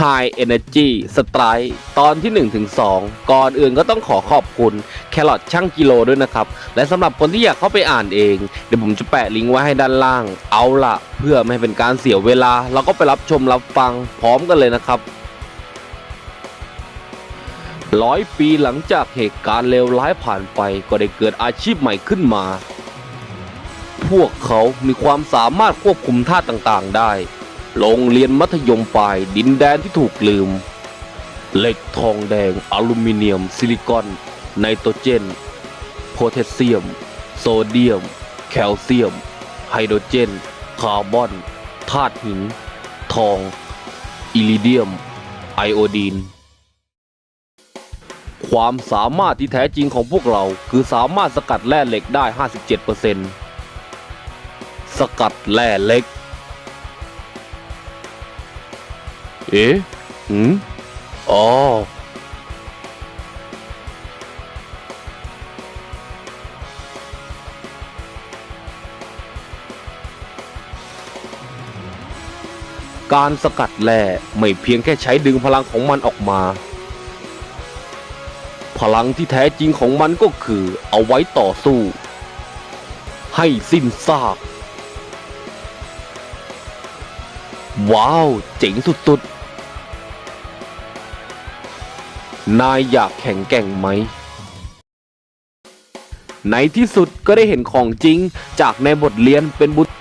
High Energy Strike ตอนที่1-2ถึง2ก่อนอื่นก็ต้องขอขอบคุณแครอทช่างกิโลด้วยนะครับ และสำหรับคนที่อยากเข้าไปอ่านเอง เดี๋ยวผมจะแปะลิงก์ไว้ให้ด้านล่าง เอาละเพื่อไม่ให้เป็นการเสียเวลา เราก็ไปรับชมรับฟังพร้อมกันเลยนะครับร้อยปีหลังจากเหตุการณ์เลวร้ายผ่านไปก็ได้เกิดอาชีพใหม่ขึ้นมา พวกเขามีความสามารถควบคุมท่าตุต่างๆ ได้ โรงเรียนมัธยมปลายดินแดนที่ถูกลืม เหล็กทองแดง อลูมิเนียม ซิลิคอน ไนโตรเจน โพแทสเซียม โซเดียม แคลเซียม ไฮโดรเจน คาร์บอนธาตุหิน ทอง อิริเดียม ไอโอดีน ความสามารถที่แท้จริงของพวกเราคือสามารถสกัดแร่เหล็กได้ 57%สกัดแร่เหล็ก เอ๊ะหืมอ๋อการสกัดแร่ไม่เพียงแค่ใช้ดึงพลังของมันออกมา พลังที่แท้จริงของมันก็คือเอาไว้ต่อสู้ ให้สิ้นซาก ว้าว เจ๋งสุดๆ นายอยากแข่งแกร่งไหม ในที่สุดก็ได้เห็นของจริงจากในบทเรียนเป็นบุตร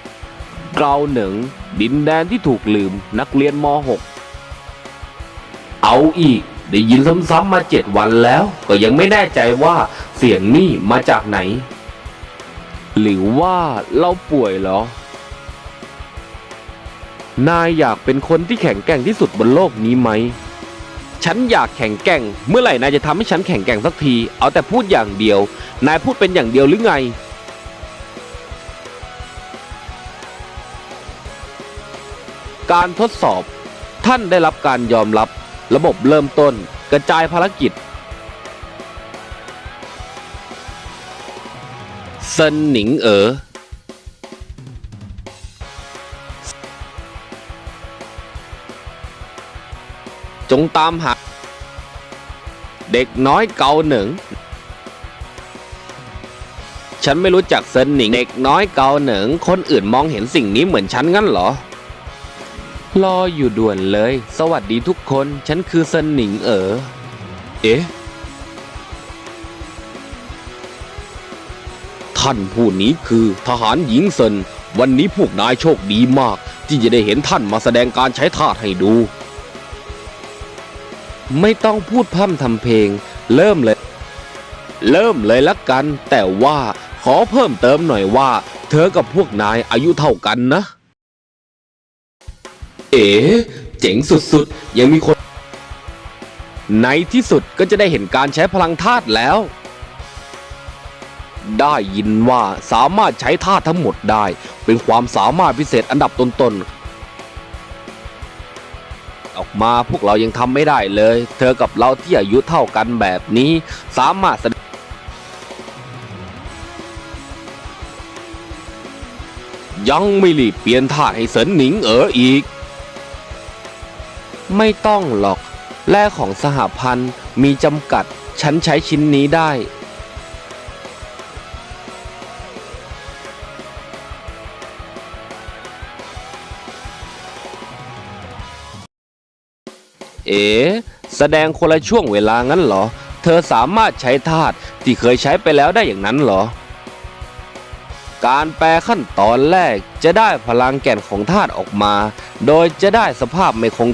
เกาหนิงดินแดนที่ถูกลืมนักเรียนม .6 เอาอีก ได้ยินซ้ำๆมาเจ็ดวันแล้ว ก็ยังไม่แน่ใจว่าเสียงนี่มาจากไหน หรือว่าเราป่วยเหรอ นายอยากเป็นคนที่แข็งแกร่งที่สุดบนโลกนี้ไหม ฉันอยากแข็งแกร่ง เมื่อไหร่นายจะทำให้ฉันแข็งแกร่งสักที เอาแต่พูดอย่างเดียว นายพูดเป็นอย่างเดียวหรือไง การทดสอบ ท่านได้รับการยอมรับ ระบบเริ่มต้น กระจายภารกิจเซินหนิงเอ๋อ จงตามหา เด็กน้อยเกาหนึ่ง ฉันไม่รู้จักเซินหนิง เด็กน้อยเกาหนึ่ง คนอื่นมองเห็นสิ่งนี้เหมือนฉันงั้นเหรอ รออยู่ด่วนเลย สวัสดีทุกคน ฉันคือเซินหนิงเออ เอ๊ะ ท่านผู้นี้คือทหารหญิงเซิน วันนี้พวกนายโชคดีมาก ที่จะได้เห็นท่านมาแสดงการใช้ท่าให้ดู ไม่ต้องพูดพร่ำทำเพลง เริ่มเลย เริ่มเลยละกัน แต่ว่าขอเพิ่มเติมหน่อยว่า เธอกับพวกนายอายุเท่ากันนะ เอ๋เจ๋งสุดๆ ยังมีคน ในที่สุดก็จะได้เห็นการใช้พลังธาตุแล้ว ได้ยินว่าสามารถใช้ธาตุทั้งหมดได้ เป็นความสามารถพิเศษอันดับต้นๆ ออกมาพวกเรายังทำไม่ได้เลย เธอกับเราที่อายุเท่ากันแบบนี้ สามารถแสดงยังไม่รีบเปลี่ยนท่าให้เสินหนิงเอ๋ออีก ไม่ต้องหรอก แร่ของสหพันธ์มีจำกัด ฉันใช้ชิ้นนี้ได้ เอ๋แสดงคนละช่วงเวลางั้นเหรอ เธอสามารถใช้ธาตุที่เคยใช้ไปแล้วได้อย่างนั้นเหรอ การแปลขั้นตอนแรกจะได้พลังแก่นของธาตุออกมา โดยจะได้สภาพไม่คง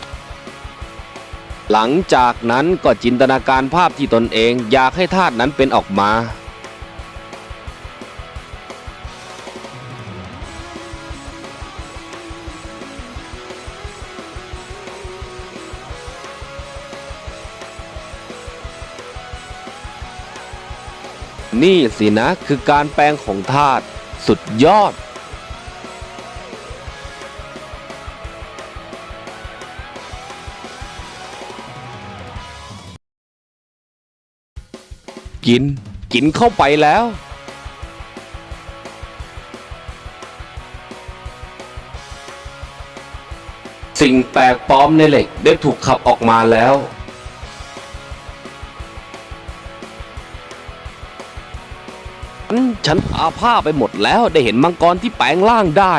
หลังจากนั้นก็จินตนาการภาพที่ตนเองอยากให้ธาตุนั้นเป็นออกมา นี่สินะคือการแปลงของธาตุสุดยอดกิน กินเข้าไปแล้ว สิ่งแปลกปลอมในเหล็กได้ถูกขับออกมาแล้ว ฉันอาผ้าไปหมดแล้วได้เห็นมังกรที่แปลงร่างได้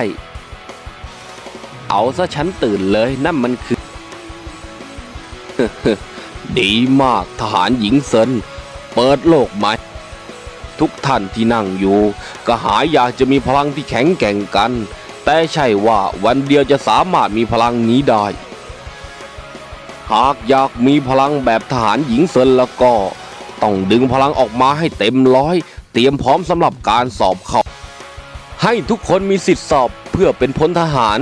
เอาซะฉันตื่นเลยนั่นมันคือ ดีมากทหารหญิงเซินเปิดโลกใหม่ทุกท่านที่นั่งอยู่ก็หายอยากจะมีพลังที่แข็งแกร่งกัน แต่ใช่ว่าวันเดียวจะสามารถมีพลังนี้ได้ หากอยากมีพลังแบบทหารหญิงเซินแล้วก็ ต้องดึงพลังออกมาให้เต็มร้อย เตรียมพร้อมสำหรับการสอบเข้า ให้ทุกคนมีสิทธิสอบเพื่อเป็นพลทหาร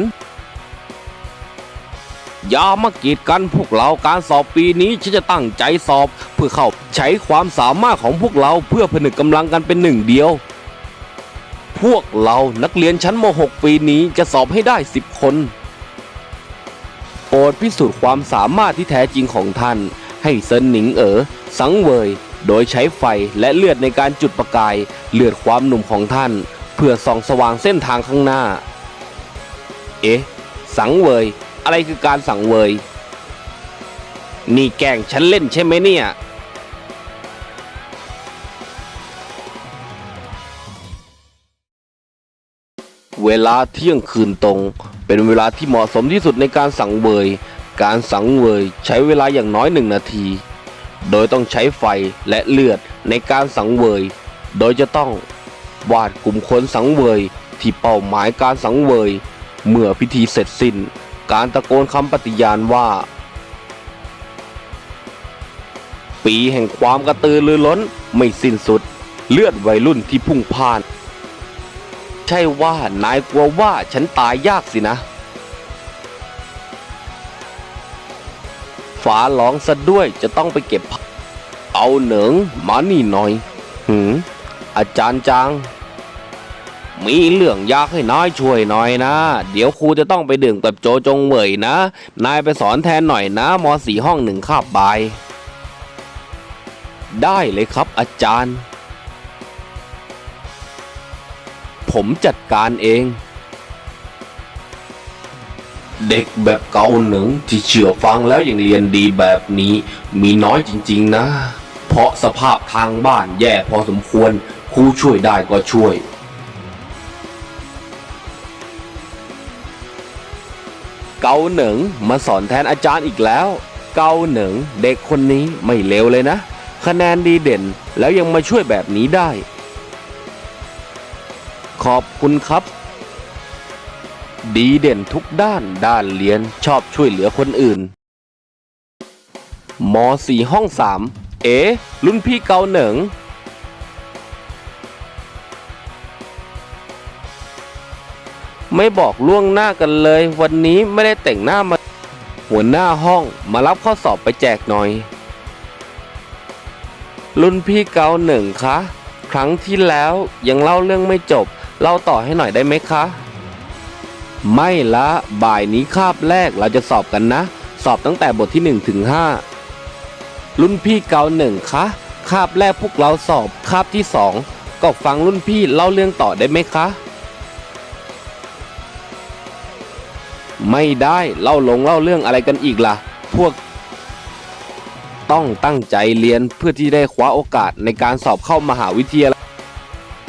อย่ามากีดกันพวกเราการสอบปีนี้ฉันจะตั้งใจสอบ เพื่อเข้าใช้ความสามารถของพวกเราเพื่อผนึกกำลังกันเป็นหนึ่งเดียว พวกเรานักเรียนชั้นม .6 ปีนี้จะสอบให้ได้ 10 คนโปรดพิสูจน์ความสามารถที่แท้จริงของท่าน ให้เซินหนิงเอ๋อสังเวย โดยใช้ไฟและเลือดในการจุดประกาย เลือดความหนุ่มของท่าน เพื่อส่องสว่างเส้นทางข้างหน้า เอ๊ะ สังเวย อะไรคือการสังเวย นี่แกงฉันเล่นใช่ไหมเนี่ย เวลาเที่ยงคืนตรง เป็นเวลาที่เหมาะสมที่สุดในการสังเวย การสังเวยใช้เวลาอย่างน้อยหนึ่งนาที โดยต้องใช้ไฟและเลือดในการสังเวย โดยจะต้องวาดกลุ่มคนสังเวยที่เป้าหมายการสังเวย เมื่อพิธีเสร็จสิ้น การตะโกนคำปฏิญาณว่า ปีแห่งความกระตือรือร้นไม่สิ้นสุด เลือดวัยรุ่นที่พุ่งพ่าน ใช่ว่านายกลัวว่าฉันตายยากสินะ ฝาหลองซะด้วยจะต้องไปเก็บ เอาเหนิงมานี่หน่อย หืมอาจารย์จาง มีเรื่องอยากให้นายช่วยหน่อยนะ เดี๋ยวครูจะต้องไปดื่มกับโจจงเหวยนะ นายไปสอนแทนหน่อยนะมสี่ห้องหนึ่งคาบบาย ได้เลยครับอาจารย์ ผมจัดการเอง เด็กแบบเกาหนึ่งที่เชื่อฟังแล้วยังเรียนดีแบบนี้ มีน้อยจริงๆนะ เพราะสภาพทางบ้านแย่พอสมควรครูช่วยได้ก็ช่วย เกาเหนิงมาสอนแทนอาจารย์อีกแล้ว เกาเหนิงเด็กคนนี้ไม่เลวเลยนะ คะแนนดีเด่นแล้วยังมาช่วยแบบนี้ได้ ขอบคุณครับ ดีเด่นทุกด้านด้านเรียนชอบช่วยเหลือคนอื่นมสี่ห้องสามเอ๋รุ่นพี่เกาเหนิง ไม่บอกล่วงหน้ากันเลย วันนี้ไม่ได้แต่งหน้ามา หัวหน้าห้องมารับข้อสอบไปแจกหน่อย รุ่นพี่เกาหนึ่งคะ ครั้งที่แล้วยังเล่าเรื่องไม่จบ เล่าต่อให้หน่อยได้ไหมคะ ไม่ละบ่ายนี้คาบแรกเราจะสอบกันนะ สอบตั้งแต่บทที่ 1 ถึง 5 รุ่นพี่เกาหนึ่งคะคาบแรกพวกเราสอบคาบที่สองก็ฟังรุ่นพี่เล่าเรื่องต่อได้ไหมคะ ไม่ได้เล่าลงเล่าเรื่องอะไรกันอีกล่ะ พวกต้องตั้งใจเรียนเพื่อที่ได้คว้าโอกาสในการสอบเข้ามหาวิทยาลัย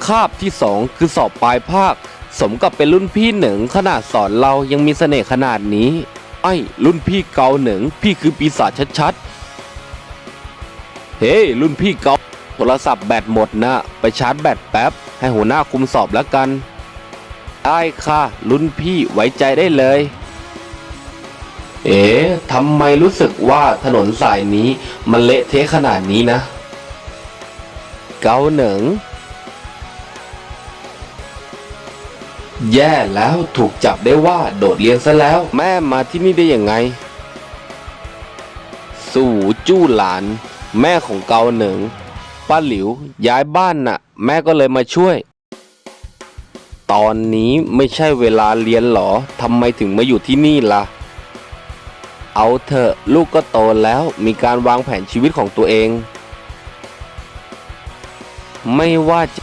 คาบที่สองคือสอบปลายภาค สมกับเป็นรุ่นพี่หนึ่งขนาดสอนเรายังมีเสน่ห์ขนาดนี้ ไอ้รุ่นพี่เกาหนึ่งพี่คือปีศาจชัดๆ เฮ้รุ่นพี่เกาโทรศัพท์แบตหมดนะ ไปชาร์จแบตแป๊บ ให้หัวหน้าคุมสอบแล้วกัน ได้ค่ะ รุ่นพี่ไว้ใจได้เลย เอ๋ทำไมรู้สึกว่าถนนสายนี้มันเละเทะขนาดนี้นะ เกาหนิง แย่แล้วถูกจับได้ว่าโดดเรียนซะแล้ว แม่มาที่นี่ได้ยังไง สู่จู้หลาน แม่ของเกาเหนิงป้าหลิวย้ายบ้านน่ะ แม่ก็เลยมาช่วย ตอนนี้ไม่ใช่เวลาเรียนหรอทำไมถึงมาอยู่ที่นี่ล่ะ เอาเถอะลูกก็โตแล้วมีการวางแผนชีวิตของตัวเอง ไม่ว่าจะ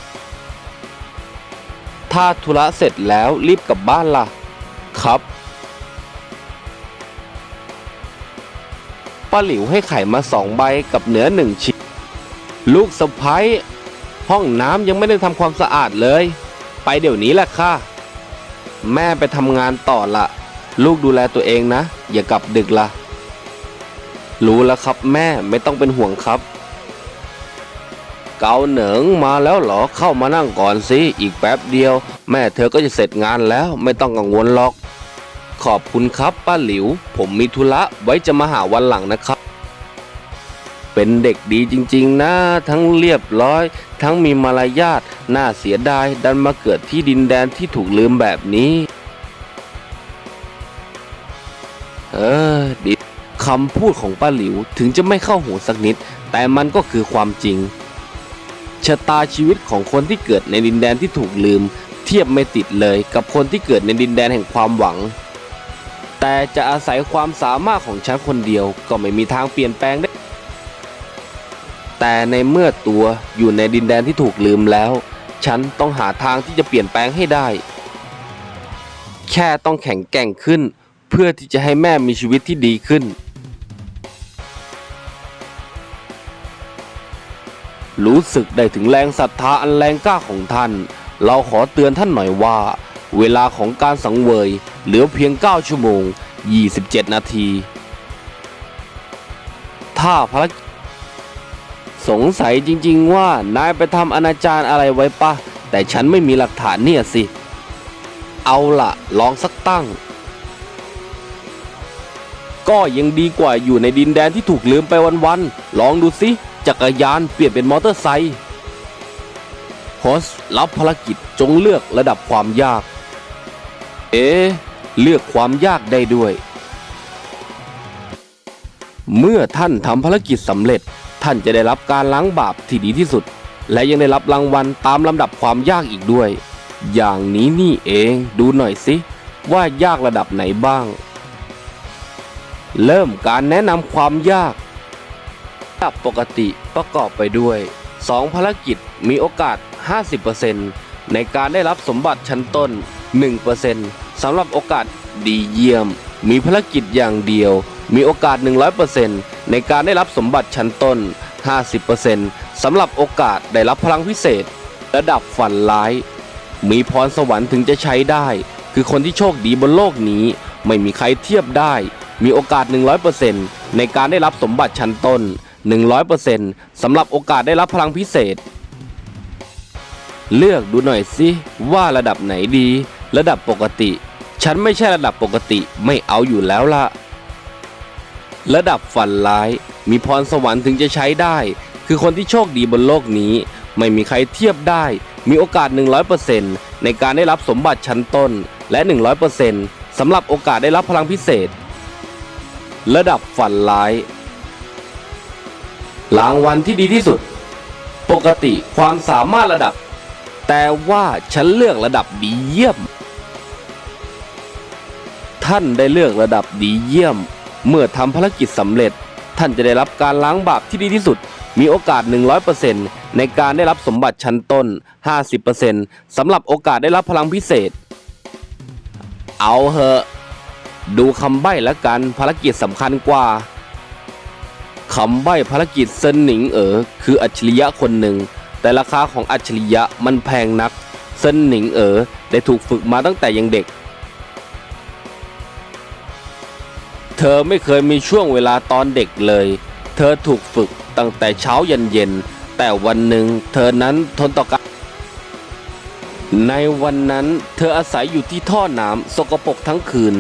ถ้าธุระเสร็จแล้วรีบกลับบ้านล่ะ ครับ ป้าหลิวให้ไข่มาสองใบกับเนื้อหนึ่งชิ้น ลูกสะพ้ยห้องน้ำยังไม่ได้ทำความสะอาดเลย ไปเดี๋ยวนี้แหละค่ะ แม่ไปทำงานต่อละลูกดูแลตัวเองนะ อย่ากลับดึกละรู้แล้วครับแม่ไม่ต้องเป็นห่วงครับ เกาเหนิงมาแล้วเหรอเข้ามานั่งก่อนสิอีกแป๊บเดียว แม่เธอก็จะเสร็จงานแล้วไม่ต้องกังวลหรอก ขอบคุณครับป้าหลิว ผมมีธุระไว้จะมาหาวันหลังนะครับ เป็นเด็กดีจริงๆ นะ ทั้งเรียบร้อย ทั้งมีมารยาทน่าเสียดายดันมาเกิดที่ดินแดนที่ถูกลืมแบบนี้ เออดีคำพูดของป้าหลิวถึงจะไม่เข้าหูสักนิด แต่มันก็คือความจริง ชะตาชีวิตของคนที่เกิดในดินแดนที่ถูกลืม เทียบไม่ติดเลยกับคนที่เกิดในดินแดนแห่งความหวัง แต่จะอาศัยความสามารถของฉันคนเดียวก็ไม่มีทางเปลี่ยนแปลงได้ แต่ในเมื่อตัวอยู่ในดินแดนที่ถูกลืมแล้ว ฉันต้องหาทางที่จะเปลี่ยนแปลงให้ได้ แค่ต้องแข็งแกร่งขึ้น เพื่อที่จะให้แม่มีชีวิตที่ดีขึ้น รู้สึกได้ถึงแรงศรัทธาอันแรงกล้าของท่าน เราขอเตือนท่านหน่อยว่า เวลาของการสังเวย เหลือเพียง 9 ชั่วโมง 27 นาที ถ้าภารกิจสงสัยจริงๆว่านายไปทำอนาจารอะไรไว้ปะ แต่ฉันไม่มีหลักฐานเนี่ยสิ เอาละลองสักตั้ง ก็ยังดีกว่าอยู่ในดินแดนที่ถูกลืมไปวันๆ ลองดูสิ จักรยานเปลี่ยนเป็นมอเตอร์ไซค์โฮสรับภารกิจจงเลือกระดับความยาก เอ๊เลือกความยากได้ด้วย เมื่อท่านทำภารกิจสำเร็จ ท่านจะได้รับการล้างบาปที่ดีที่สุด และยังได้รับรางวัลตามลำดับความยากอีกด้วย อย่างนี้นี่เองดูหน่อยสิว่ายากระดับไหนบ้าง เริ่มการแนะนำความยาก ระดับปกติประกอบไปด้วย 2 ภารกิจมีโอกาส 50%ในการได้รับสมบัติชั้นต้น 1%สำหรับโอกาสดีเยี่ยม มีภารกิจอย่างเดียว มีโอกาส 100%ในการได้รับสมบัติชั้นต้น 50%สำหรับโอกาสได้รับพลังพิเศษ ระดับฝันร้าย มีพรสวรรค์ถึงจะใช้ได้ คือคนที่โชคดีบนโลกนี้ ไม่มีใครเทียบได้ มีโอกาส 100%ในการได้รับสมบัติชั้นต้น 100%สำหรับโอกาสได้รับพลังพิเศษ เลือกดูหน่อยสิว่าระดับไหนดี ระดับปกติ ฉันไม่ใช่ระดับปกติไม่เอาอยู่แล้วละระดับฝันร้าย มีพรสวรรค์ถึงจะใช้ได้ คือคนที่โชคดีบนโลกนี้ ไม่มีใครเทียบได้ มีโอกาส 100%ในการได้รับสมบัติชั้นต้นและ 100%สำหรับโอกาสได้รับพลังพิเศษ ระดับฝันร้าย รางวัลที่ดีที่สุด ปกติความสามารถระดับ แต่ว่าฉันเลือกระดับดีเยี่ยม ท่านได้เลือกระดับดีเยี่ยม เมื่อทำภารกิจสำเร็จ ท่านจะได้รับการล้างบาปที่ดีที่สุด มีโอกาส 100%ในการได้รับสมบัติชั้นต้น 50%สำหรับโอกาสได้รับพลังพิเศษ เอาเหอะ ดูคำใบ้แล้วกันภารกิจสำคัญกว่า คำใบ้ภารกิจเซนหนิงเอ๋อคืออัจฉริยะคนหนึ่ง แต่ราคาของอัจฉริยะมันแพงนักเซนหนิงเอ๋อได้ถูกฝึกมาตั้งแต่ยังเด็ก เธอไม่เคยมีช่วงเวลาตอนเด็กเลย เธอถูกฝึกตั้งแต่เช้ายันเย็น แต่วันหนึ่งเธอนั้นทนต่อการในวันนั้นเธออาศัยอยู่ที่ท่อน้ำสกปรกทั้งคืน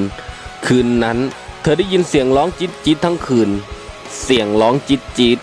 คืนนั้น เธอได้ยินเสียงร้องจิ๊ดจิ๊ดทั้งคืน เสียงร้องจิ๊ดจิ๊ด